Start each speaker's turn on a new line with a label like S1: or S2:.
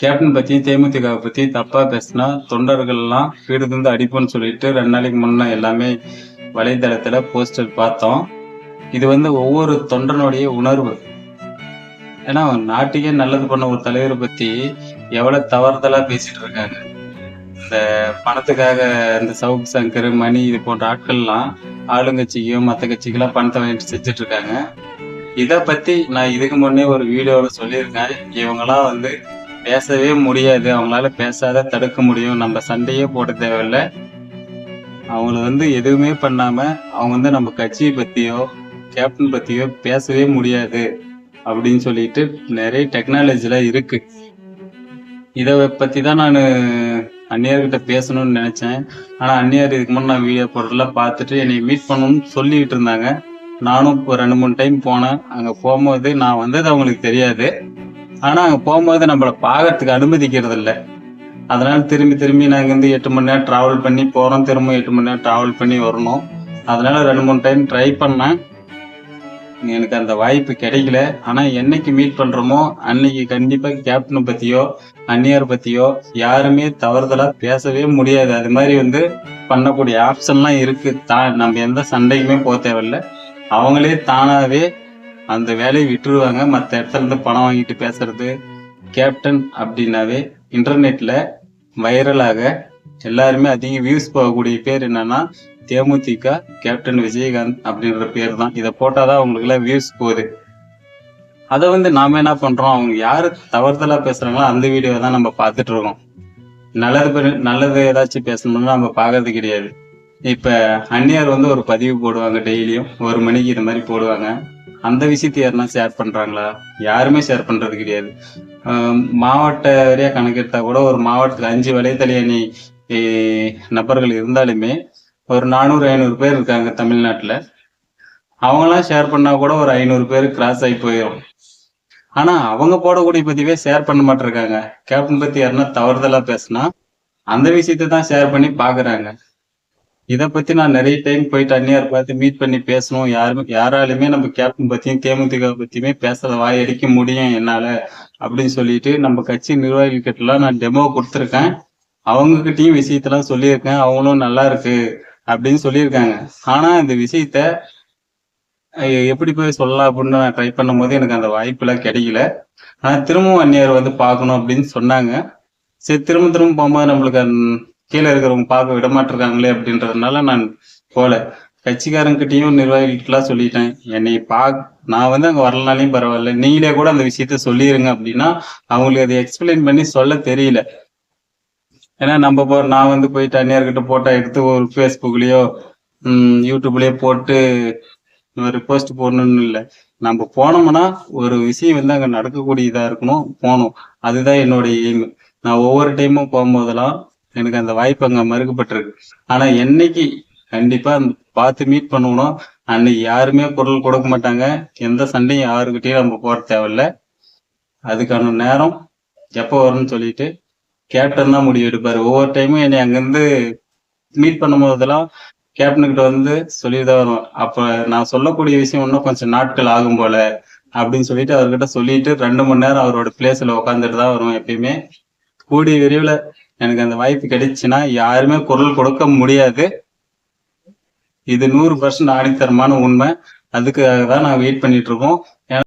S1: Captain பத்தி தேமுதிக பத்தி தப்பா பேசினா தொண்டர்கள்லாம் வீடு தந்து அடிப்போம்னு சொல்லிட்டு ரெண்டு நாளைக்கு முன்ன எல்லாமே வலைதளத்துல போஸ்டர் பார்த்தோம். இது வந்து ஒவ்வொரு தொண்டனுடைய உணர்வு. ஏன்னா நாட்டுக்கே நல்லது பண்ண ஒரு தலைவரை பத்தி எவ்வளவு தவறுதலா பேசிட்டு இருக்காங்க. இந்த பணத்துக்காக இந்த சவுக் சங்கர் மணி இது போன்ற ஆட்கள்லாம் ஆளுங்கட்சிக்கும் மற்ற கட்சிக்கெல்லாம் பணத்தை வாங்கிட்டு செஞ்சுட்டு இருக்காங்க. இதை பத்தி நான் இதுக்கு முன்னே ஒரு வீடியோல சொல்லியிருக்கேன். இவங்கெல்லாம் வந்து பேசவே முடியாது. அவங்களால பேசாத தடுக்க முடியும். நம்ம சண்டையே போட தேவையில்ல. அவங்கள வந்து எதுவுமே பண்ணாம அவங்க வந்து நம்ம கட்சியை பத்தியோ கேப்டன் பத்தியோ பேசவே முடியாது அப்படின்னு சொல்லிட்டு நிறைய டெக்னாலஜிலாம் இருக்கு. இதை பத்தி தான் நான் அந்நியர்கிட்ட பேசணும்னு நினைச்சேன். ஆனா அந்நியர் இதுக்கு முன்னே நான் வீடியோ போடுறதுல பார்த்துட்டு என்னை மீட் பண்ணணும்னு சொல்லிக்கிட்டு இருந்தாங்க. நானும் ஒரு ரெண்டு மூணு டைம் போனேன். அங்கே போகும்போது நான் வந்தது அவங்களுக்கு தெரியாது. ஆனால் அங்கே போகும்போது நம்மள பார்க்கறதுக்கு அனுமதிக்கிறது இல்லை அதனால் திரும்பி திரும்பி நாங்கள் வந்து எட்டு மணி நேரம் ட்ராவல் பண்ணி போகிறோம் திரும்ப எட்டு மணி நேரம் ட்ராவல் பண்ணி வரணும். அதனால் ரெண்டு மூணு டைம் ட்ரை பண்ணேன். எனக்கு அந்த வாய்ப்பு கிடைக்கல. ஆனால் என்னைக்கு மீட் பண்ணுறோமோ அன்னைக்கு கண்டிப்பாக கேப்டனை பற்றியோ அந்நியர் பற்றியோ யாருமே தவறுதலாக பேசவே முடியாது. அது மாதிரி வந்து பண்ணக்கூடிய ஆப்ஷன்லாம் இருக்குது தான் நம்ம எந்த சண்டைக்குமே போக தேவையில்ல. அவங்களே தானாகவே அந்த வேலையை விட்டுருவாங்க. மற்ற இடத்துல இருந்து பணம் வாங்கிட்டு பேசுறது. கேப்டன் அப்படின்னாவே இன்டர்நெட்ல வைரலாக எல்லாருமே அதிக வியூஸ் போகக்கூடிய பேர் என்னன்னா தேமுதிக கேப்டன் விஜயகாந்த் அப்படின்ற பேர் தான் இதை போட்டாதான் அவங்களுக்கு எல்லாம் வியூஸ் போகுது. அதை வந்து நாம என்ன பண்றோம்? அவங்க யாரு தவறுதலா பேசுறாங்களோ அந்த வீடியோ தான் நம்ம பார்த்துட்டு இருக்கோம் நல்லது நல்லது ஏதாச்சும் பேசணும்னா நம்ம பார்க்கறது கிடையாது. இப்ப அன்னியார் வந்து ஒரு பதிவு போடுவாங்க டெய்லியும். ஒரு மணிக்கு இது மாதிரி போடுவாங்க. அந்த விஷயத்தை யாருன்னா ஷேர் பண்றாங்களா? யாருமே ஷேர் பண்றது கிடையாது. ஆஹ் மாவட்ட வரையா கணக்கெடுத்தா கூட ஒரு மாவட்டத்துல அஞ்சு வலைத்தள அணி நபர்கள் இருந்தாலுமே ஒரு நானூறு ஐநூறு பேர் இருக்காங்க தமிழ்நாட்டுல. அவங்களாம் ஷேர் பண்ணா கூட ஒரு ஐநூறு பேர் கிராஸ் ஆகி போயிடும் ஆனா அவங்க போடக்கூடிய பதிவே ஷேர் பண்ண மாட்டிருக்காங்க. கேப்டன் பத்தி யாருன்னா தவறுதலா பேசினா அந்த விஷயத்தை தான் ஷேர் பண்ணி பாக்குறாங்க. இதை பத்தி நான் நிறைய டைம் போயிட்டு அந்நியார் பார்த்து மீட் பண்ணி பேசணும். யாருமே யாராலுமே நம்ம கேப்டன் பத்தியும் தேமுதிக பத்தியுமே பேசுறத வாய் அடிக்க முடியும் என்னால அப்படின்னு சொல்லிட்டு நம்ம கட்சி நிர்வாகிகள் எல்லாம் நான் டெமோ கொடுத்துருக்கேன். அவங்க கிட்டயும் விஷயத்தெல்லாம் சொல்லியிருக்கேன். அவங்களும் நல்லா இருக்கு அப்படின்னு சொல்லியிருக்காங்க. ஆனா இந்த விஷயத்த எப்படி போய் சொல்லலாம் அப்படின்னு நான் ட்ரை பண்ணும்போது எனக்கு அந்த வாய்ப்புலாம் கிடைக்கல. ஆனா திரும்பவும் அந்நியார் வந்து பார்க்கணும் அப்படின்னு சொன்னாங்க. சரி திரும்ப திரும்ப போகும்போது நம்மளுக்கு கீழே இருக்கிறவங்க பார்க்க விட மாட்டிருக்காங்களே அப்படின்றதுனால நான் போல. கட்சிக்காரங்கிட்டையும் நிர்வாகிகிட்டலாம் சொல்லிட்டேன். என்னை பா நான் வந்து அங்கே வரலனாலையும் பரவாயில்ல. நீங்களே கூட அந்த விஷயத்த சொல்லிடுங்க அப்படின்னா அவங்களுக்கு அதை எக்ஸ்பிளைன் பண்ணி சொல்ல தெரியல. ஏன்னா நம்ம போ நான் வந்து போய் தனியார்கிட்ட போட்டோ எடுத்து ஒரு ஃபேஸ்புக்லேயோ யூடியூப்லேயோ போட்டு ஒரு போஸ்ட் போடணும்னு இல்லை. நம்ம போனோம்னா ஒரு விஷயம் வந்து அங்கே நடக்கக்கூடியதாக இருக்கணும் போகணும். அதுதான் என்னுடைய எய்ம் நான் ஒவ்வொரு டைமும் போகும்போதெல்லாம் எனக்கு அந்த வாய்ப்பு அங்க மறுக்கப்பட்டிருக்கு. ஆனா என்னைக்கு கண்டிப்பா பார்த்து மீட் பண்ணுவோம் அன்னைக்கு யாருமே குரல் கொடுக்க மாட்டாங்க. எந்த சண்டையும் யாருக்கிட்டையும் நம்ம போற தேவையில்ல. அதுக்கான நேரம் எப்போ வரும்னு சொல்லிட்டு கேப்டன் தான் முடிவு எடுப்பாரு. ஒவ்வொரு டைமும் என்னை அங்கிருந்து மீட் பண்ணும் போதெல்லாம் கேப்டனுக்கிட்ட வந்து சொல்லிதான் வரும் அப்ப நான் சொல்லக்கூடிய விஷயம் இன்னும் கொஞ்சம் நாட்கள் ஆகும் போல அப்படின்னு சொல்லிட்டு அவர்கிட்ட சொல்லிட்டு ரெண்டு மணி நேரம் அவரோட பிளேஸ்ல உட்காந்துட்டு தான் வரும் எப்பயுமே. கூடிய விரைவில் எனக்கு அந்த வாய்ப்பு கிடைச்சுன்னா யாருமே குரல் கொடுக்க முடியாது. இது நூறு பர்சன்ட் ஆணித்தரமான உண்மை. அதுக்காக தான் நான் வெயிட் பண்ணிட்டு இருக்கோம்.